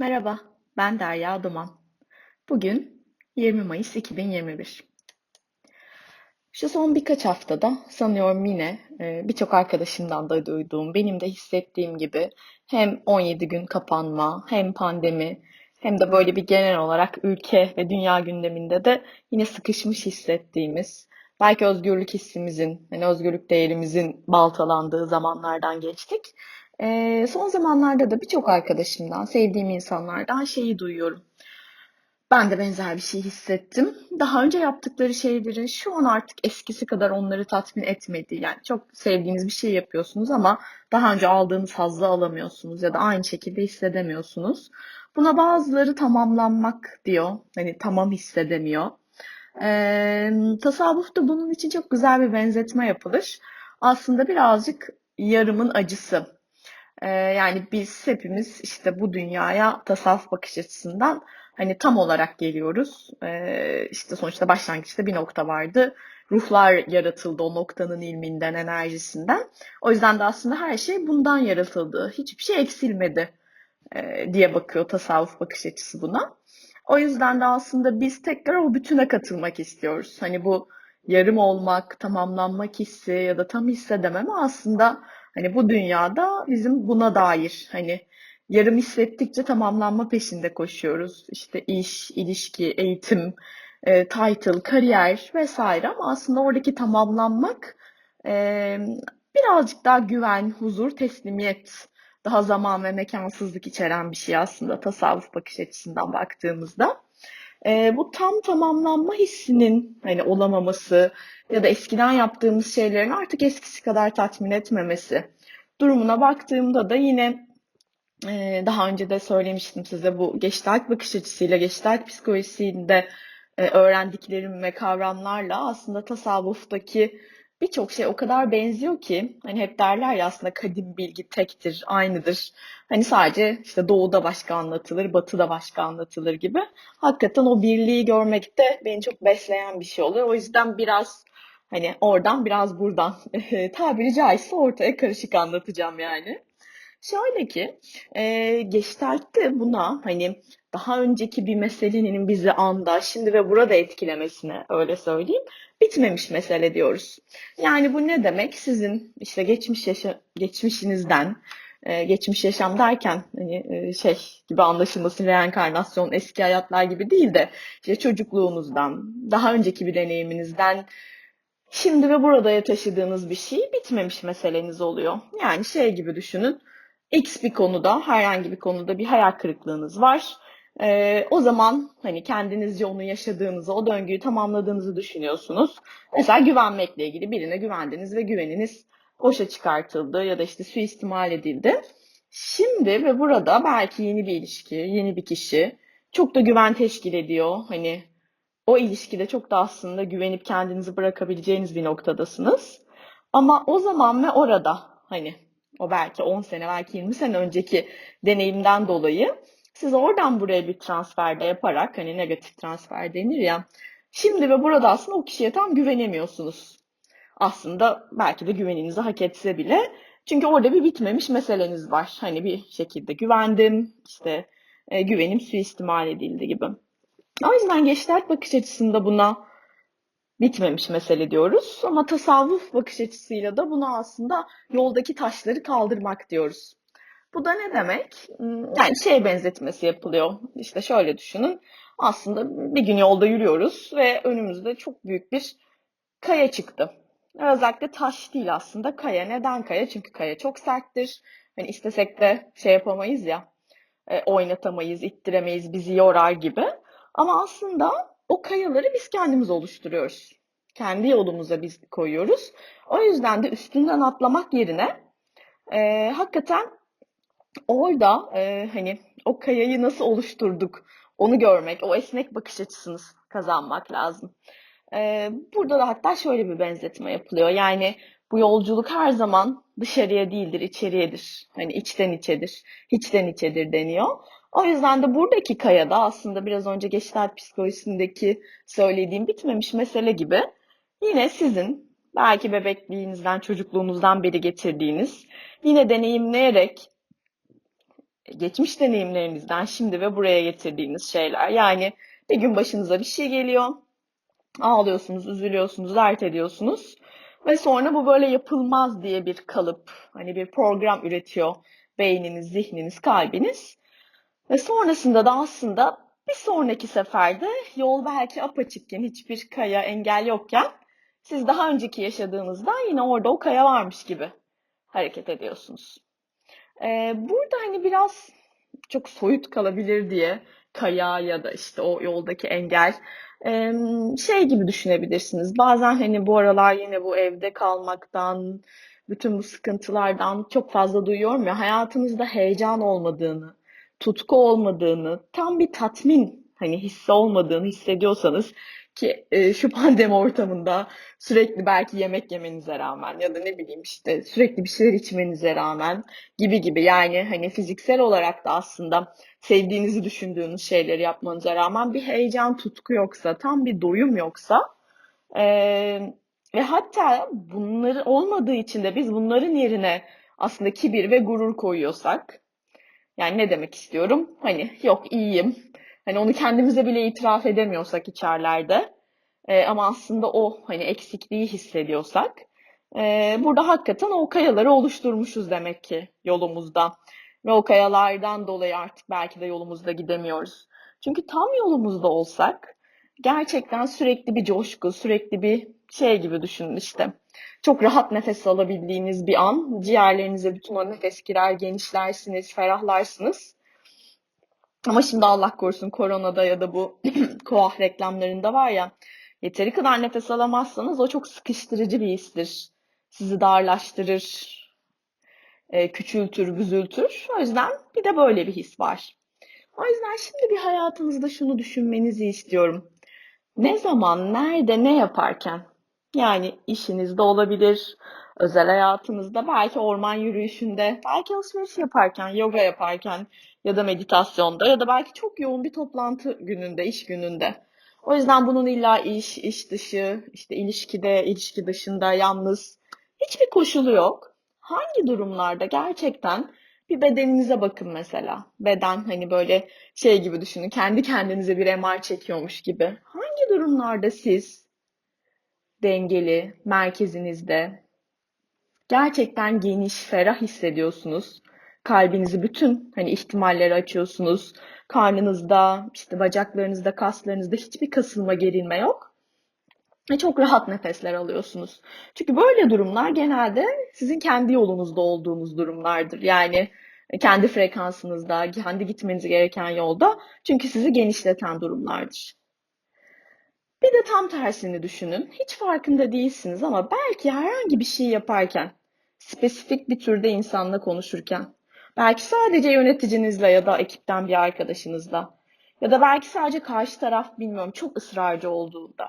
Merhaba, ben Derya Duman. Bugün 20 Mayıs 2021. Şu son birkaç haftada sanıyorum yine e, birçok arkadaşımdan da duyduğum, benim de hissettiğim gibi hem 17 gün kapanma, hem pandemi, hem de böyle bir genel olarak ülke ve dünya gündeminde de yine sıkışmış hissettiğimiz, belki özgürlük hissimizin, hani özgürlük değerimizin baltalandığı zamanlardan geçtik. E, son zamanlarda da birçok arkadaşımdan, sevdiğim insanlardan şeyi duyuyorum. Ben de benzer bir şey hissettim. Daha önce yaptıkları şeylerin şu an artık eskisi kadar onları tatmin etmediği. Yani çok sevdiğiniz bir şey yapıyorsunuz ama daha önce aldığınız hazzı alamıyorsunuz ya da aynı şekilde hissedemiyorsunuz. Buna bazıları tamamlanmak diyor. Hani tamam hissedemiyor. Ee, tasavvufta bunun için çok güzel bir benzetme yapılır. Aslında birazcık yarımın acısı. Ee, yani biz hepimiz işte bu dünyaya tasavvuf bakış açısından hani tam olarak geliyoruz. Ee, işte sonuçta başlangıçta bir nokta vardı. Ruhlar yaratıldı o noktanın ilminden, enerjisinden. O yüzden de aslında her şey bundan yaratıldı. Hiçbir şey eksilmedi e, diye bakıyor tasavvuf bakış açısı buna. O yüzden de aslında biz tekrar o bütüne katılmak istiyoruz. Hani bu yarım olmak, tamamlanmak hissi ya da tam hissedememe aslında Hani bu dünyada bizim buna dair hani yarım hissettikçe tamamlanma peşinde koşuyoruz. İşte iş, ilişki, eğitim, e, title, kariyer vesaire ama aslında oradaki tamamlanmak e, birazcık daha güven, huzur, teslimiyet, daha zaman ve mekansızlık içeren bir şey aslında tasavvuf bakış açısından baktığımızda. E, bu tam tamamlanma hissinin hani olamaması ya da eskiden yaptığımız şeylerin artık eskisi kadar tatmin etmemesi durumuna baktığımda da yine e, daha önce de söylemiştim size bu geçtalt bakış açısıyla, geçtalt psikolojisinde e, öğrendiklerim ve kavramlarla aslında tasavvuftaki birçok şey o kadar benziyor ki hani hep derler ya aslında kadim bilgi tektir, aynıdır. Hani sadece işte doğuda başka anlatılır, batıda başka anlatılır gibi. Hakikaten o birliği görmek de beni çok besleyen bir şey oluyor. O yüzden biraz hani oradan biraz buradan tabiri caizse ortaya karışık anlatacağım yani. Şöyle ki e, Gestalt'te buna hani daha önceki bir meselenin bizi anda, şimdi ve burada etkilemesine öyle söyleyeyim bitmemiş mesele diyoruz. Yani bu ne demek? Sizin işte geçmiş yaşa geçmişinizden e, geçmiş yaşam derken hani e, şey gibi anlaşılması reenkarnasyon eski hayatlar gibi değil de işte çocukluğunuzdan, daha önceki bir deneyiminizden şimdi ve buraya taşıdığınız bir şey bitmemiş meseleniz oluyor. Yani şey gibi düşünün. X bir konuda, herhangi bir konuda bir hayal kırıklığınız var. Ee, o zaman hani kendinizce onu yaşadığınızı, o döngüyü tamamladığınızı düşünüyorsunuz. Mesela güvenmekle ilgili birine güvendiniz ve güveniniz boşa çıkartıldı ya da işte suistimal edildi. Şimdi ve burada belki yeni bir ilişki, yeni bir kişi çok da güven teşkil ediyor. Hani o ilişkide çok da aslında güvenip kendinizi bırakabileceğiniz bir noktadasınız. Ama o zaman ve orada hani o belki 10 sene belki 20 sene önceki deneyimden dolayı siz oradan buraya bir transfer de yaparak hani negatif transfer denir ya şimdi ve burada aslında o kişiye tam güvenemiyorsunuz. Aslında belki de güveninizi hak etse bile çünkü orada bir bitmemiş meseleniz var. Hani bir şekilde güvendim işte e, güvenim suistimal edildi gibi. O yüzden geçler bakış açısında buna bitmemiş mesele diyoruz. Ama tasavvuf bakış açısıyla da buna aslında yoldaki taşları kaldırmak diyoruz. Bu da ne demek? Hmm, yani şey benzetmesi yapılıyor. İşte şöyle düşünün. Aslında bir gün yolda yürüyoruz ve önümüzde çok büyük bir kaya çıktı. Özellikle taş değil aslında kaya. Neden kaya? Çünkü kaya çok serttir. Hani istesek de şey yapamayız ya, e, oynatamayız, ittiremeyiz, bizi yorar gibi. Ama aslında o kayaları biz kendimiz oluşturuyoruz. Kendi yolumuza biz koyuyoruz. O yüzden de üstünden atlamak yerine e, hakikaten orada e, hani o kayayı nasıl oluşturduk onu görmek, o esnek bakış açısını kazanmak lazım. E, burada da hatta şöyle bir benzetme yapılıyor. Yani bu yolculuk her zaman dışarıya değildir, içeriyedir. Hani içten içedir, içten içedir deniyor. O yüzden de buradaki kayada aslında biraz önce geçler psikolojisindeki söylediğim bitmemiş mesele gibi yine sizin belki bebekliğinizden, çocukluğunuzdan beri getirdiğiniz, yine deneyimleyerek geçmiş deneyimlerinizden şimdi ve buraya getirdiğiniz şeyler. Yani bir gün başınıza bir şey geliyor. Ağlıyorsunuz, üzülüyorsunuz, dert ediyorsunuz. Ve sonra bu böyle yapılmaz diye bir kalıp, hani bir program üretiyor beyniniz, zihniniz, kalbiniz. Ve sonrasında da aslında bir sonraki seferde yol belki apaçıkken, hiçbir kaya, engel yokken siz daha önceki yaşadığınızda yine orada o kaya varmış gibi hareket ediyorsunuz. Ee, burada hani biraz çok soyut kalabilir diye kaya ya da işte o yoldaki engel ee, şey gibi düşünebilirsiniz. Bazen hani bu aralar yine bu evde kalmaktan, bütün bu sıkıntılardan çok fazla duyuyorum ya hayatınızda heyecan olmadığını, tutku olmadığını, tam bir tatmin hani hissi olmadığını hissediyorsanız ki e, şu pandemi ortamında sürekli belki yemek yemenize rağmen ya da ne bileyim işte sürekli bir şeyler içmenize rağmen gibi gibi yani hani fiziksel olarak da aslında sevdiğinizi düşündüğünüz şeyleri yapmanıza rağmen bir heyecan tutku yoksa tam bir doyum yoksa e, ve hatta bunları olmadığı için de biz bunların yerine aslında kibir ve gurur koyuyorsak yani ne demek istiyorum? Hani yok iyiyim. Hani onu kendimize bile itiraf edemiyorsak içerlerde e, ama aslında o hani eksikliği hissediyorsak e, burada hakikaten o kayaları oluşturmuşuz demek ki yolumuzda. Ve o kayalardan dolayı artık belki de yolumuzda gidemiyoruz. Çünkü tam yolumuzda olsak gerçekten sürekli bir coşku, sürekli bir şey gibi düşünün işte. Çok rahat nefes alabildiğiniz bir an. Ciğerlerinize bütün o nefes girer, genişlersiniz, ferahlarsınız. Ama şimdi Allah korusun koronada ya da bu koah reklamlarında var ya yeteri kadar nefes alamazsanız o çok sıkıştırıcı bir histir. Sizi darlaştırır, e, küçültür, büzültür. O yüzden bir de böyle bir his var. O yüzden şimdi bir hayatınızda şunu düşünmenizi istiyorum. Ne zaman, nerede, ne yaparken yani işinizde olabilir, özel hayatınızda, belki orman yürüyüşünde, belki alışveriş yaparken, yoga yaparken ya da meditasyonda ya da belki çok yoğun bir toplantı gününde, iş gününde. O yüzden bunun illa iş, iş dışı, işte ilişkide, ilişki dışında, yalnız hiçbir koşulu yok. Hangi durumlarda gerçekten bir bedeninize bakın mesela. Beden hani böyle şey gibi düşünün. Kendi kendinize bir MR çekiyormuş gibi. Hangi durumlarda siz dengeli, merkezinizde gerçekten geniş, ferah hissediyorsunuz. Kalbinizi bütün hani ihtimalleri açıyorsunuz. Karnınızda, işte bacaklarınızda, kaslarınızda hiçbir kasılma, gerilme yok. Ve çok rahat nefesler alıyorsunuz. Çünkü böyle durumlar genelde sizin kendi yolunuzda olduğunuz durumlardır. Yani kendi frekansınızda, kendi gitmeniz gereken yolda. Çünkü sizi genişleten durumlardır. Bir de tam tersini düşünün. Hiç farkında değilsiniz ama belki herhangi bir şey yaparken, spesifik bir türde insanla konuşurken, belki sadece yöneticinizle ya da ekipten bir arkadaşınızla ya da belki sadece karşı taraf bilmiyorum çok ısrarcı olduğunda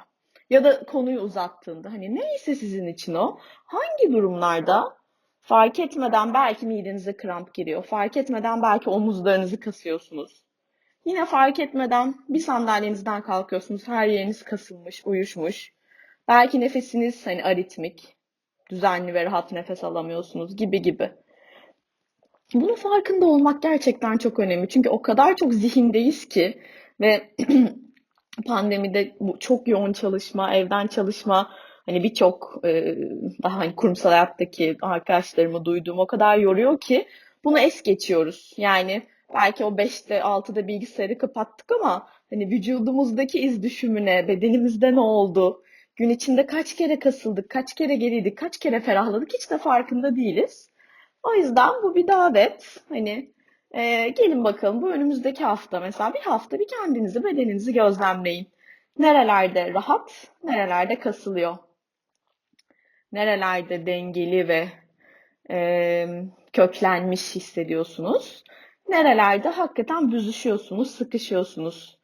ya da konuyu uzattığında hani neyse sizin için o hangi durumlarda fark etmeden belki midenize kramp giriyor. Fark etmeden belki omuzlarınızı kasıyorsunuz. Yine fark etmeden bir sandalyenizden kalkıyorsunuz. Her yeriniz kasılmış, uyuşmuş. Belki nefesiniz hani aritmik, düzenli ve rahat nefes alamıyorsunuz gibi gibi. Bunun farkında olmak gerçekten çok önemli. Çünkü o kadar çok zihindeyiz ki ve pandemide bu çok yoğun çalışma, evden çalışma, hani birçok e, daha hani kurumsal hayattaki arkadaşlarımı duyduğum o kadar yoruyor ki bunu es geçiyoruz. Yani belki o 5'te 6'da bilgisayarı kapattık ama hani vücudumuzdaki iz düşümüne, bedenimizde ne oldu, gün içinde kaç kere kasıldık, kaç kere geriydik, kaç kere ferahladık hiç de farkında değiliz. O yüzden bu bir davet. Hani e, gelin bakalım bu önümüzdeki hafta mesela bir hafta bir kendinizi, bedeninizi gözlemleyin. Nerelerde rahat, nerelerde kasılıyor. Nerelerde dengeli ve e, köklenmiş hissediyorsunuz. Nerelerde hakikaten büzüşüyorsunuz, sıkışıyorsunuz?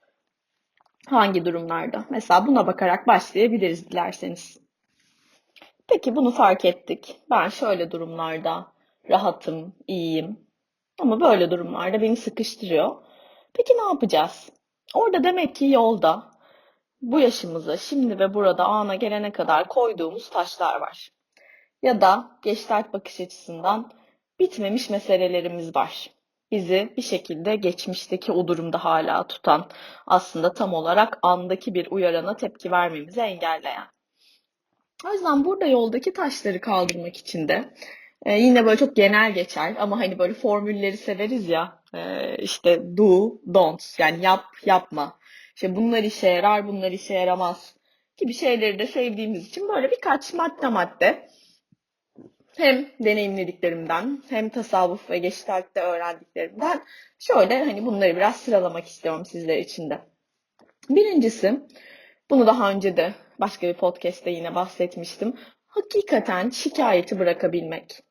Hangi durumlarda? Mesela buna bakarak başlayabiliriz dilerseniz. Peki bunu fark ettik. Ben şöyle durumlarda rahatım, iyiyim. Ama böyle durumlarda beni sıkıştırıyor. Peki ne yapacağız? Orada demek ki yolda bu yaşımıza, şimdi ve burada ana gelene kadar koyduğumuz taşlar var. Ya da geçtart bakış açısından bitmemiş meselelerimiz var bizi bir şekilde geçmişteki o durumda hala tutan, aslında tam olarak andaki bir uyarana tepki vermemizi engelleyen. O yüzden burada yoldaki taşları kaldırmak için de e, yine böyle çok genel geçer ama hani böyle formülleri severiz ya e, işte do, don't yani yap, yapma. İşte bunlar işe yarar, bunlar işe yaramaz gibi şeyleri de sevdiğimiz için böyle birkaç madde madde hem deneyimlediklerimden hem tasavvuf ve geçtalkte öğrendiklerimden şöyle hani bunları biraz sıralamak istiyorum sizler için de. Birincisi, bunu daha önce de başka bir podcast'te yine bahsetmiştim. Hakikaten şikayeti bırakabilmek.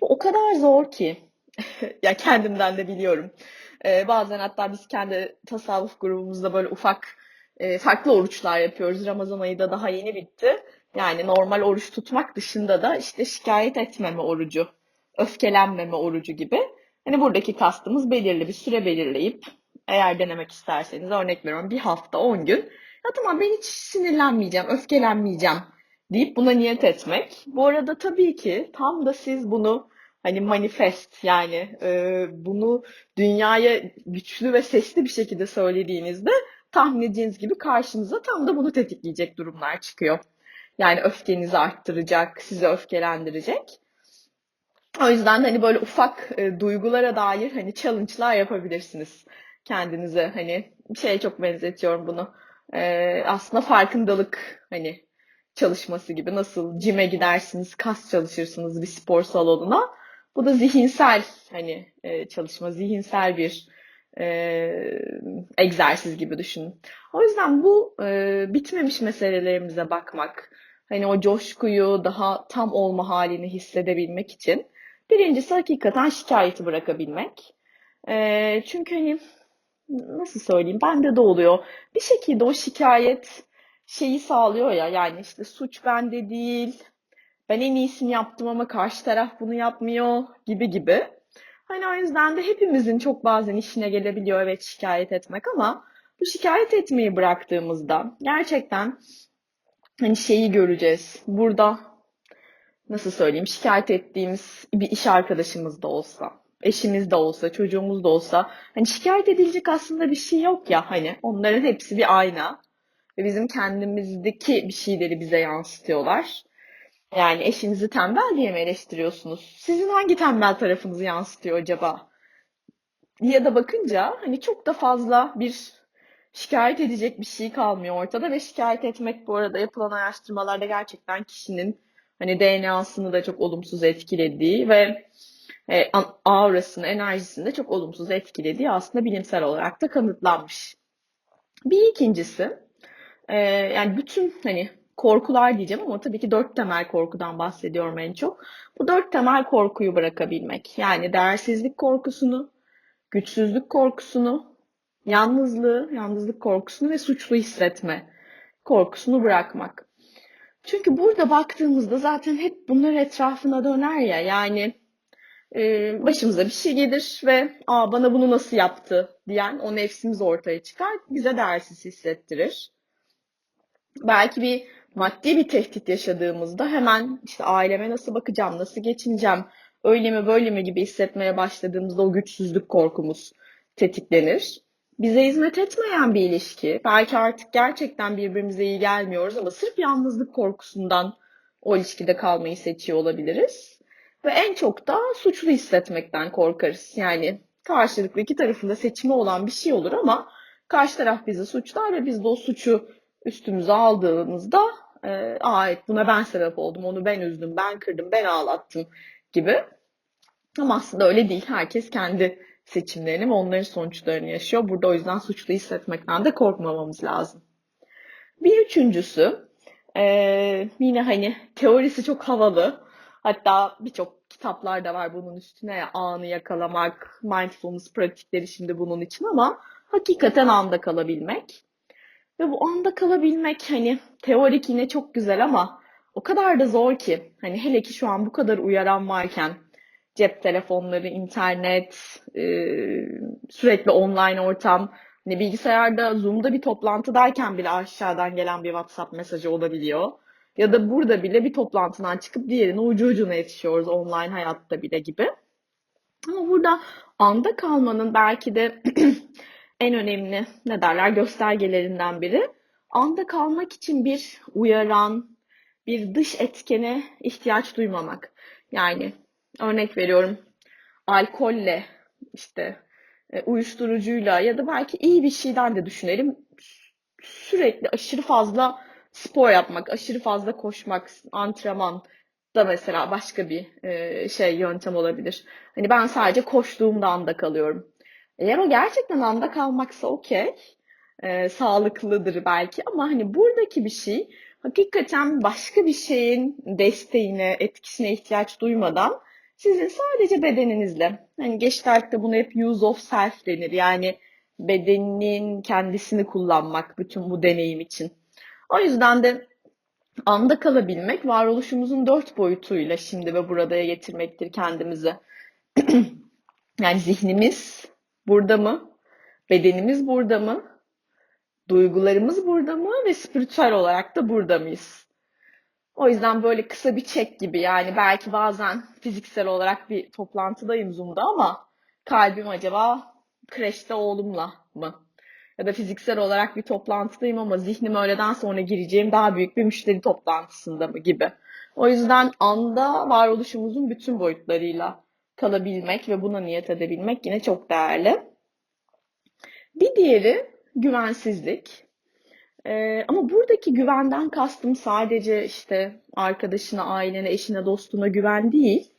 Bu o kadar zor ki. ya kendimden de biliyorum. Ee, bazen hatta biz kendi tasavvuf grubumuzda böyle ufak e, farklı oruçlar yapıyoruz. Ramazan ayı da daha yeni bitti. Yani normal oruç tutmak dışında da işte şikayet etmeme orucu, öfkelenmeme orucu gibi. Hani buradaki kastımız belirli bir süre belirleyip eğer denemek isterseniz örnek veriyorum bir hafta 10 gün ya tamam ben hiç sinirlenmeyeceğim, öfkelenmeyeceğim deyip buna niyet etmek. Bu arada tabii ki tam da siz bunu hani manifest yani e, bunu dünyaya güçlü ve sesli bir şekilde söylediğinizde tahmin edeceğiniz gibi karşınıza tam da bunu tetikleyecek durumlar çıkıyor. Yani öfkenizi arttıracak, sizi öfkelendirecek. O yüzden hani böyle ufak e, duygulara dair hani challenge'lar yapabilirsiniz kendinize. Hani şeye çok benzetiyorum bunu. E, aslında farkındalık hani çalışması gibi. Nasıl cime gidersiniz, kas çalışırsınız bir spor salonuna. Bu da zihinsel hani e, çalışma, zihinsel bir e, egzersiz gibi düşünün. O yüzden bu e, bitmemiş meselelerimize bakmak, hani o coşkuyu daha tam olma halini hissedebilmek için birincisi hakikaten şikayeti bırakabilmek. E, çünkü hani nasıl söyleyeyim bende de oluyor. Bir şekilde o şikayet şeyi sağlıyor ya yani işte suç bende değil, ben en iyisini yaptım ama karşı taraf bunu yapmıyor gibi gibi. Hani o yüzden de hepimizin çok bazen işine gelebiliyor evet şikayet etmek ama bu şikayet etmeyi bıraktığımızda gerçekten hani şeyi göreceğiz. Burada nasıl söyleyeyim şikayet ettiğimiz bir iş arkadaşımız da olsa, eşimiz de olsa, çocuğumuz da olsa hani şikayet edilecek aslında bir şey yok ya hani onların hepsi bir ayna ve bizim kendimizdeki bir şeyleri bize yansıtıyorlar. Yani eşinizi tembel diye mi eleştiriyorsunuz? Sizin hangi tembel tarafınızı yansıtıyor acaba? Ya da bakınca hani çok da fazla bir şikayet edecek bir şey kalmıyor ortada ve şikayet etmek bu arada yapılan araştırmalarda gerçekten kişinin hani DNA'sını da çok olumsuz etkilediği ve e, aurasını, enerjisini de çok olumsuz etkilediği aslında bilimsel olarak da kanıtlanmış. Bir ikincisi e, yani bütün hani korkular diyeceğim ama tabii ki dört temel korkudan bahsediyorum en çok. Bu dört temel korkuyu bırakabilmek. Yani değersizlik korkusunu, güçsüzlük korkusunu, yalnızlığı, yalnızlık korkusunu ve suçlu hissetme korkusunu bırakmak. Çünkü burada baktığımızda zaten hep bunlar etrafına döner ya. Yani e, başımıza bir şey gelir ve Aa, bana bunu nasıl yaptı diyen o nefsimiz ortaya çıkar. Bize değersiz hissettirir. Belki bir maddi bir tehdit yaşadığımızda hemen işte aileme nasıl bakacağım, nasıl geçineceğim, öyle mi böyle mi gibi hissetmeye başladığımızda o güçsüzlük korkumuz tetiklenir. Bize hizmet etmeyen bir ilişki, belki artık gerçekten birbirimize iyi gelmiyoruz ama sırf yalnızlık korkusundan o ilişkide kalmayı seçiyor olabiliriz. Ve en çok da suçlu hissetmekten korkarız. Yani karşılıklı iki tarafında seçimi olan bir şey olur ama karşı taraf bizi suçlar ve biz de o suçu üstümüze aldığımızda e, evet, buna ben sebep oldum, onu ben üzdüm, ben kırdım, ben ağlattım gibi. Ama aslında öyle değil. Herkes kendi seçimlerini ve onların sonuçlarını yaşıyor. Burada o yüzden suçlu hissetmekten de korkmamamız lazım. Bir üçüncüsü e, yine hani teorisi çok havalı. Hatta birçok kitaplar da var bunun üstüne. Anı yakalamak, mindfulness pratikleri şimdi bunun için ama hakikaten anda kalabilmek. Ve bu anda kalabilmek hani teorik yine çok güzel ama o kadar da zor ki. Hani hele ki şu an bu kadar uyaran varken cep telefonları, internet, e, sürekli online ortam, hani bilgisayarda Zoom'da bir toplantıdayken bile aşağıdan gelen bir WhatsApp mesajı olabiliyor. Ya da burada bile bir toplantıdan çıkıp diğerine ucu ucuna yetişiyoruz online hayatta bile gibi. Ama burada anda kalmanın belki de en önemli ne derler göstergelerinden biri anda kalmak için bir uyaran, bir dış etkene ihtiyaç duymamak. Yani örnek veriyorum alkolle işte e, uyuşturucuyla ya da belki iyi bir şeyden de düşünelim. Sürekli aşırı fazla spor yapmak, aşırı fazla koşmak, antrenman da mesela başka bir e, şey yöntem olabilir. Hani ben sadece koştuğumda anda kalıyorum. Eğer o gerçekten anda kalmaksa okey. E, sağlıklıdır belki ama hani buradaki bir şey hakikaten başka bir şeyin desteğine, etkisine ihtiyaç duymadan sizin sadece bedeninizle. Hani Gestalt'ta bunu hep use of self denir. Yani bedenin kendisini kullanmak bütün bu deneyim için. O yüzden de anda kalabilmek varoluşumuzun dört boyutuyla şimdi ve buradaya getirmektir kendimizi. yani zihnimiz burada mı? Bedenimiz burada mı? Duygularımız burada mı? Ve spiritüel olarak da burada mıyız? O yüzden böyle kısa bir çek gibi yani belki bazen fiziksel olarak bir toplantıdayım Zoom'da ama kalbim acaba kreşte oğlumla mı? Ya da fiziksel olarak bir toplantıdayım ama zihnim öğleden sonra gireceğim daha büyük bir müşteri toplantısında mı gibi. O yüzden anda varoluşumuzun bütün boyutlarıyla kalabilmek ve buna niyet edebilmek yine çok değerli. Bir diğeri güvensizlik. Ee, ama buradaki güvenden kastım sadece işte arkadaşına, ailene, eşine, dostuna güven değil.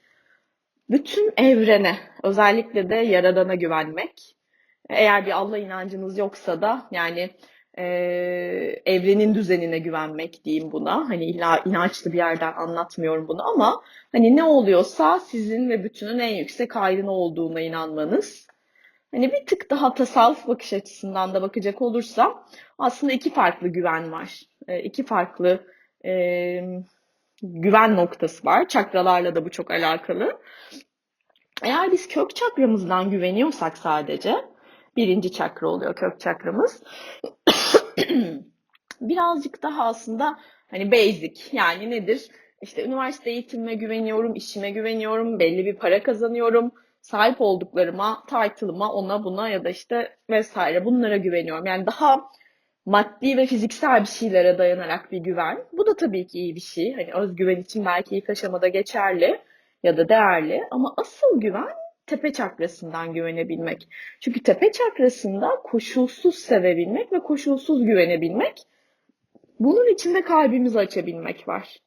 Bütün evrene, özellikle de yaradana güvenmek. Eğer bir Allah inancınız yoksa da yani e, evrenin düzenine güvenmek diyeyim buna. Hani illa inançlı bir yerden anlatmıyorum bunu ama hani ne oluyorsa sizin ve bütünün en yüksek hayrına olduğuna inanmanız. Hani bir tık daha tasavvuf bakış açısından da bakacak olursam aslında iki farklı güven var. E, iki farklı e, güven noktası var. Çakralarla da bu çok alakalı. Eğer biz kök çakramızdan güveniyorsak sadece birinci çakra oluyor kök çakramız. Birazcık daha aslında hani basic yani nedir? İşte üniversite eğitimime güveniyorum, işime güveniyorum, belli bir para kazanıyorum, sahip olduklarıma, title'ıma, ona buna ya da işte vesaire bunlara güveniyorum. Yani daha maddi ve fiziksel bir şeylere dayanarak bir güven. Bu da tabii ki iyi bir şey. Hani özgüven için belki ilk aşamada geçerli ya da değerli ama asıl güven tepe çakrasından güvenebilmek. Çünkü tepe çakrasında koşulsuz sevebilmek ve koşulsuz güvenebilmek. Bunun içinde kalbimizi açabilmek var.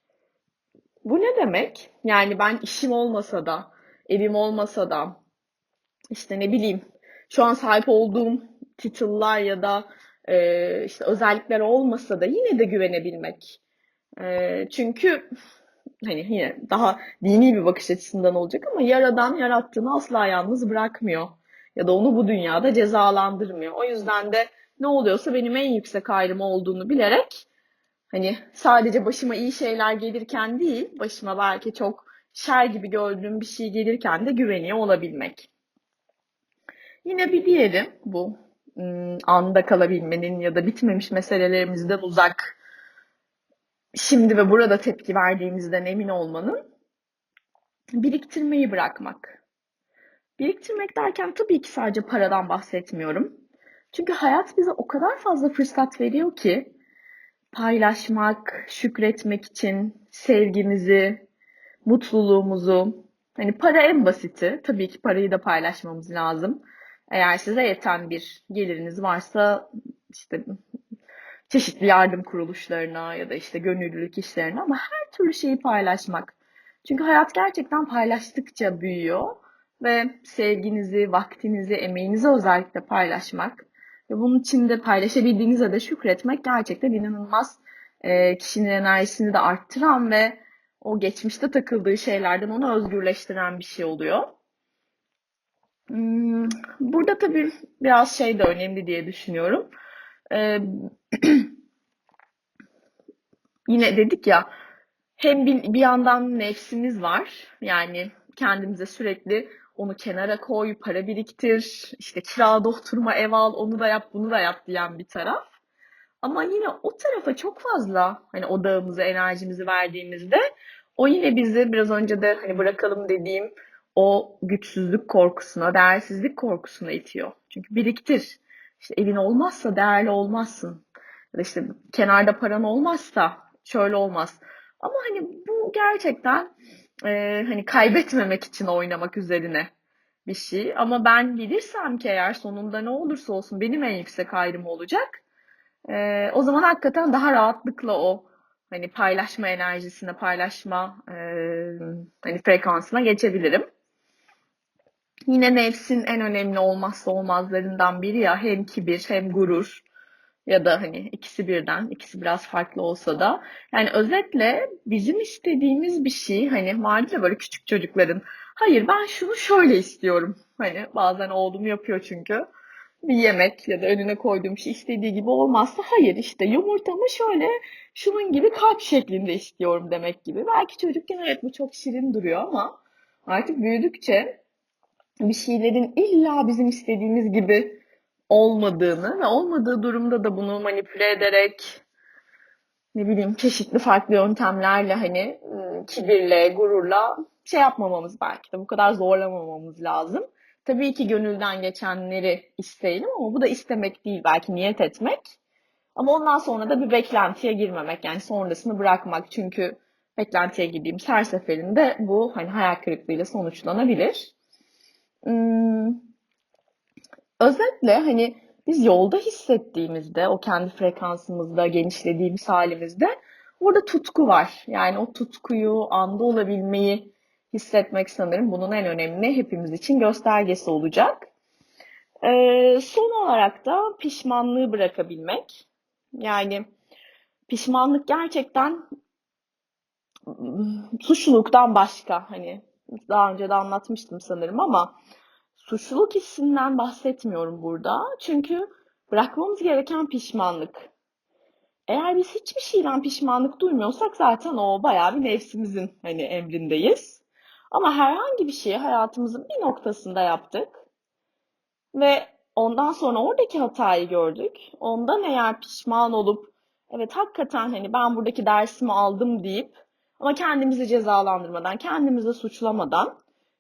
Bu ne demek? Yani ben işim olmasa da, evim olmasa da, işte ne bileyim, şu an sahip olduğum title'lar ya da e, işte özellikler olmasa da yine de güvenebilmek. E, çünkü hani yine daha dini bir bakış açısından olacak ama yaradan yarattığını asla yalnız bırakmıyor. Ya da onu bu dünyada cezalandırmıyor. O yüzden de ne oluyorsa benim en yüksek ayrım olduğunu bilerek hani sadece başıma iyi şeyler gelirken değil, başıma belki çok şer gibi gördüğüm bir şey gelirken de güveniyor olabilmek. Yine bir diğeri bu anda kalabilmenin ya da bitmemiş meselelerimizden uzak şimdi ve burada tepki verdiğimizden emin olmanın biriktirmeyi bırakmak. Biriktirmek derken tabii ki sadece paradan bahsetmiyorum. Çünkü hayat bize o kadar fazla fırsat veriyor ki paylaşmak, şükretmek için sevgimizi, mutluluğumuzu. Hani para en basiti. Tabii ki parayı da paylaşmamız lazım. Eğer size yeten bir geliriniz varsa işte çeşitli yardım kuruluşlarına ya da işte gönüllülük işlerine ama her türlü şeyi paylaşmak. Çünkü hayat gerçekten paylaştıkça büyüyor ve sevginizi, vaktinizi, emeğinizi özellikle paylaşmak ve bunun içinde paylaşabildiğinize de şükretmek gerçekten inanılmaz e, kişinin enerjisini de arttıran ve o geçmişte takıldığı şeylerden onu özgürleştiren bir şey oluyor. Hmm, burada tabii biraz şey de önemli diye düşünüyorum. Ee, yine dedik ya hem bir, bir yandan nefsimiz var. Yani kendimize sürekli onu kenara koy, para biriktir, işte kirada oturma, ev al, onu da yap, bunu da yap diyen bir taraf. Ama yine o tarafa çok fazla hani odağımızı, enerjimizi verdiğimizde o yine bizi biraz önce de hani bırakalım dediğim o güçsüzlük korkusuna, değersizlik korkusuna itiyor. Çünkü biriktir. İşte evin olmazsa değerli olmazsın. Ya da işte kenarda paran olmazsa şöyle olmaz. Ama hani bu gerçekten e, hani kaybetmemek için oynamak üzerine bir şey. Ama ben bilirsem ki eğer sonunda ne olursa olsun benim en yüksek ayrım olacak. E, o zaman hakikaten daha rahatlıkla o hani paylaşma enerjisine, paylaşma e, hani frekansına geçebilirim. Yine nefsin en önemli olmazsa olmazlarından biri ya hem kibir hem gurur ya da hani ikisi birden, ikisi biraz farklı olsa da. Yani özetle bizim istediğimiz bir şey hani vardır ya böyle küçük çocukların hayır ben şunu şöyle istiyorum. Hani bazen oğlum yapıyor çünkü. Bir yemek ya da önüne koyduğum şey istediği gibi olmazsa hayır işte yumurtamı şöyle şunun gibi kalp şeklinde istiyorum demek gibi. Belki çocukken evet bu çok şirin duruyor ama artık büyüdükçe bir şeylerin illa bizim istediğimiz gibi olmadığını ve olmadığı durumda da bunu manipüle ederek ne bileyim çeşitli farklı yöntemlerle hani ıı, kibirle, gururla şey yapmamamız belki de bu kadar zorlamamamız lazım. Tabii ki gönülden geçenleri isteyelim ama bu da istemek değil belki niyet etmek. Ama ondan sonra da bir beklentiye girmemek yani sonrasını bırakmak. Çünkü beklentiye girdiğim her seferinde bu hani hayal kırıklığıyla sonuçlanabilir. Hmm, özetle hani biz yolda hissettiğimizde, o kendi frekansımızda, genişlediğimiz halimizde orada tutku var. Yani o tutkuyu, anda olabilmeyi hissetmek sanırım bunun en önemli hepimiz için göstergesi olacak. Ee, son olarak da pişmanlığı bırakabilmek. Yani pişmanlık gerçekten suçluluktan başka. Hani daha önce de anlatmıştım sanırım ama suçluluk hissinden bahsetmiyorum burada. Çünkü bırakmamız gereken pişmanlık. Eğer biz hiçbir şeyden pişmanlık duymuyorsak zaten o bayağı bir nefsimizin hani emrindeyiz. Ama herhangi bir şeyi hayatımızın bir noktasında yaptık ve ondan sonra oradaki hatayı gördük. Ondan eğer pişman olup evet hakikaten hani ben buradaki dersimi aldım deyip ama kendimizi cezalandırmadan, kendimizi suçlamadan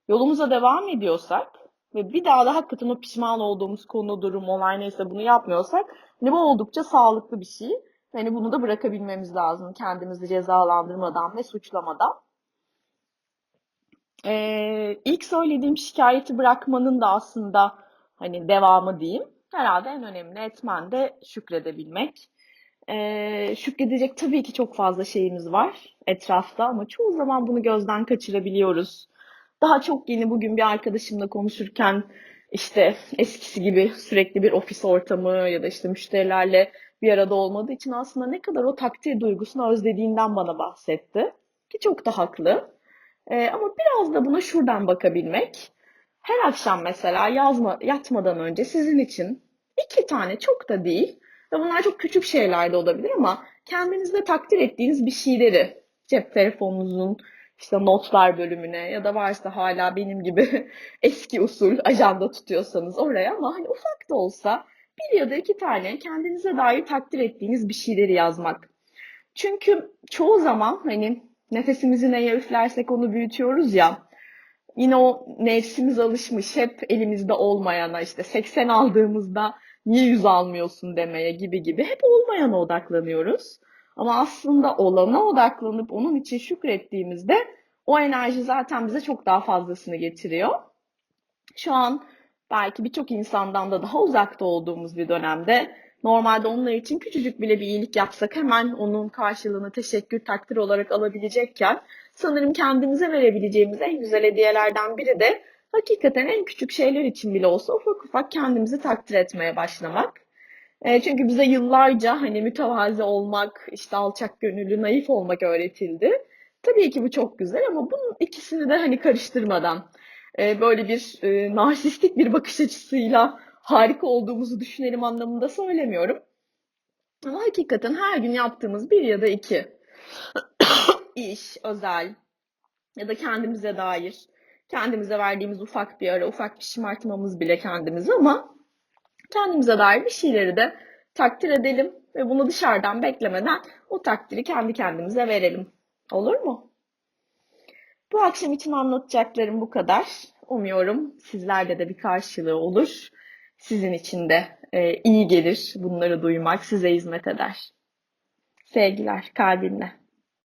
yolumuza devam ediyorsak ve bir daha da hakikaten o pişman olduğumuz konu, durum, olay neyse bunu yapmıyorsak hani bu oldukça sağlıklı bir şey. Hani bunu da bırakabilmemiz lazım kendimizi cezalandırmadan ve suçlamadan. Ee, ilk söylediğim şikayeti bırakmanın da aslında hani devamı diyeyim. Herhalde en önemli etmen de şükredebilmek. Ee, şükredecek tabii ki çok fazla şeyimiz var etrafta ama çoğu zaman bunu gözden kaçırabiliyoruz. Daha çok yeni bugün bir arkadaşımla konuşurken işte eskisi gibi sürekli bir ofis ortamı ya da işte müşterilerle bir arada olmadığı için aslında ne kadar o takdir duygusunu özlediğinden bana bahsetti. Ki çok da haklı. Ee, ama biraz da buna şuradan bakabilmek. Her akşam mesela yazma, yatmadan önce sizin için iki tane çok da değil ve bunlar çok küçük şeyler de olabilir ama kendinizde takdir ettiğiniz bir şeyleri cep telefonunuzun işte notlar bölümüne ya da varsa hala benim gibi eski usul ajanda tutuyorsanız oraya ama hani ufak da olsa bir ya da iki tane kendinize dair takdir ettiğiniz bir şeyleri yazmak. Çünkü çoğu zaman hani nefesimizi neye üflersek onu büyütüyoruz ya. Yine o nefsimiz alışmış hep elimizde olmayana işte 80 aldığımızda niye 100 almıyorsun demeye gibi gibi hep olmayana odaklanıyoruz. Ama aslında olana odaklanıp onun için şükrettiğimizde o enerji zaten bize çok daha fazlasını getiriyor. Şu an belki birçok insandan da daha uzakta olduğumuz bir dönemde normalde onlar için küçücük bile bir iyilik yapsak hemen onun karşılığını teşekkür, takdir olarak alabilecekken sanırım kendimize verebileceğimiz en güzel hediyelerden biri de hakikaten en küçük şeyler için bile olsa ufak ufak kendimizi takdir etmeye başlamak. E, çünkü bize yıllarca hani mütevazi olmak, işte alçak gönüllü, naif olmak öğretildi. Tabii ki bu çok güzel ama bunun ikisini de hani karıştırmadan e, böyle bir e, narsistik bir bakış açısıyla harika olduğumuzu düşünelim anlamında söylemiyorum. Ama hakikaten her gün yaptığımız bir ya da iki iş, özel ya da kendimize dair, kendimize verdiğimiz ufak bir ara, ufak bir şımartmamız bile kendimizi ama kendimize dair bir şeyleri de takdir edelim ve bunu dışarıdan beklemeden o takdiri kendi kendimize verelim. Olur mu? Bu akşam için anlatacaklarım bu kadar. Umuyorum sizlerde de bir karşılığı olur. Sizin için de e, iyi gelir bunları duymak, size hizmet eder. Sevgiler kalbimle.